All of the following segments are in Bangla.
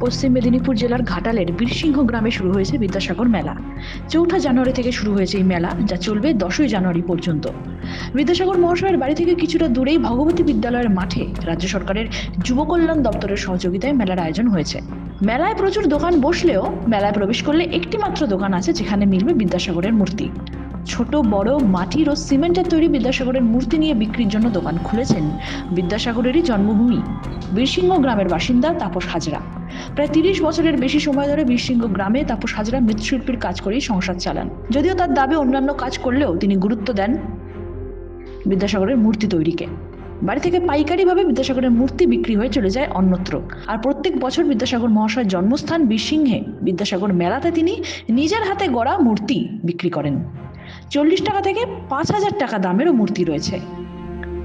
পশ্চিম মেদিনীপুর জেলার ঘাটালের বীরসিংহ গ্রামে শুরু হয়েছে বিদ্যাসাগর মেলা। চৌঠা জানুয়ারি থেকে শুরু হয়েছে এই মেলা, যা চলবে দশই জানুয়ারি পর্যন্ত। বিদ্যাসাগর মহাশয়ের বাড়ি থেকে কিছুটা দূরেই ভগবতী বিদ্যালয়ের মাঠে রাজ্য সরকারের যুব কল্যাণ দপ্তরের সহযোগিতায় মেলার আয়োজন হয়েছে। মেলায় প্রচুর দোকান বসলেও মেলায় প্রবেশ করলে একটি মাত্র দোকান আছে, যেখানে মিলবে বিদ্যাসাগরের মূর্তি। ছোট, বড়, মাটির ও সিমেন্টের তৈরি বিদ্যাসাগরের মূর্তি নিয়ে বিক্রির জন্য দোকান খুলেছেন বিদ্যাসাগরেরই জন্মভূমি। বীরসিংহ গ্রামের বাসিন্দা তাপস হাজরা। প্রায় তিরিশ বছরের বেশি সময় ধরে বীরসিংহ গ্রামে তাপস হাজরা মৃৎশিল্পীর কাজ করেই সংসার চালান। যদিও তার দাবি অন্যান্য কাজ করলেও তিনি গুরুত্ব দেন বিদ্যাসাগরের মূর্তি তৈরিকে। বাড়ি থেকে পাইকারিভাবে বিদ্যাসাগরের মূর্তি বিক্রি হয়ে চলে যায় অন্যত্র। আর প্রত্যেক বছর বিদ্যাসাগর মহাশয়ের জন্মস্থান বীরসিংহে বিদ্যাসাগর মেলাতে তিনি নিজের হাতে গড়া মূর্তি বিক্রি করেন। চল্লিশ টাকা থেকে পাঁচ হাজার টাকা দামেরও মূর্তি রয়েছে।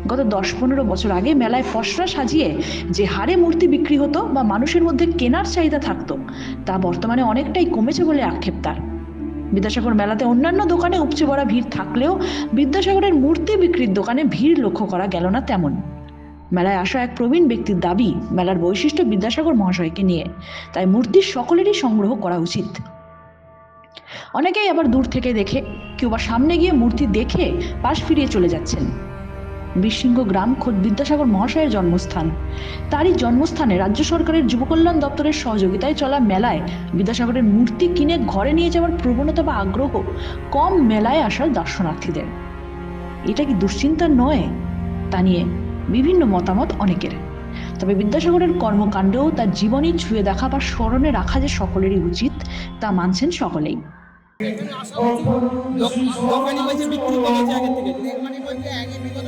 গত দশ পনেরো বছর আগে মেলায় ফসরা সাজিয়ে যে হারে মূর্তি বিক্রি হতো বা মানুষের মধ্যে কেনার চাহিদা থাকতো, তা বর্তমানে অনেকটাই কমেছে বলে আক্ষেপ তার। বিদ্যাসাগর মেলাতে অন্যান্য দোকানে উপচে পড়া ভিড় থাকলেও বিদ্যাসাগরের মূর্তি বিক্রির দোকানে ভিড় লক্ষ্য করা গেল না তেমন। মেলায় আসা এক প্রবীণ ব্যক্তির দাবি, মেলার বৈশিষ্ট্য বিদ্যাসাগর মহাশয়কে নিয়ে, তাই মূর্তি সকলেরই সংগ্রহ করা উচিত। অনেকেই আবার দূর থেকে দেখে কেউ বা সামনে গিয়ে মূর্তি দেখে পাশ ফিরিয়ে চলে যাচ্ছেন। বীরসিংহ গ্রাম খোদ বিদ্যাসাগর মহাশয়ের জন্মস্থান। তারই জন্মস্থানে রাজ্য সরকারের যুবকল্যাণ দপ্তরের সহযোগিতায় চলা মেলায় বিদ্যাসাগরের মূর্তি কিনে ঘরে নিয়ে যাওয়ার প্রবণতা বা আগ্রহ কম মেলায় আসার দর্শনার্থীদের। এটা কি দুশ্চিন্তা নয়? তা নিয়ে বিভিন্ন মতামত অনেকের। তবে বিদ্যাসাগরের কর্মকাণ্ডও তার জীবনী ছুঁয়ে দেখা বা স্মরণে রাখা যে সকলেরই উচিত তা মানছেন সকলেই। বিক্রি থেকে। মানে বলতে আগে বিগত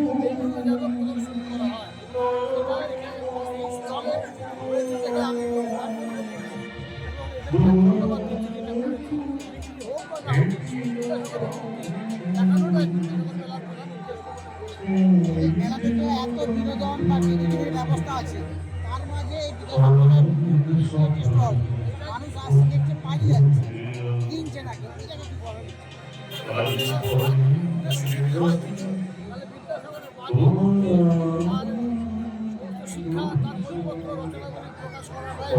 এই এত বিনোদন বা ব্যবস্থা আছে তার মাঝে এই স্টল মানুষ আসছে দেখছে পালিয়ে যাচ্ছে। কিনছে না এটাকে কি শিক্ষা তার বইপত্র রচনা করে প্রকাশ করা হয়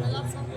মেলার সঙ্গে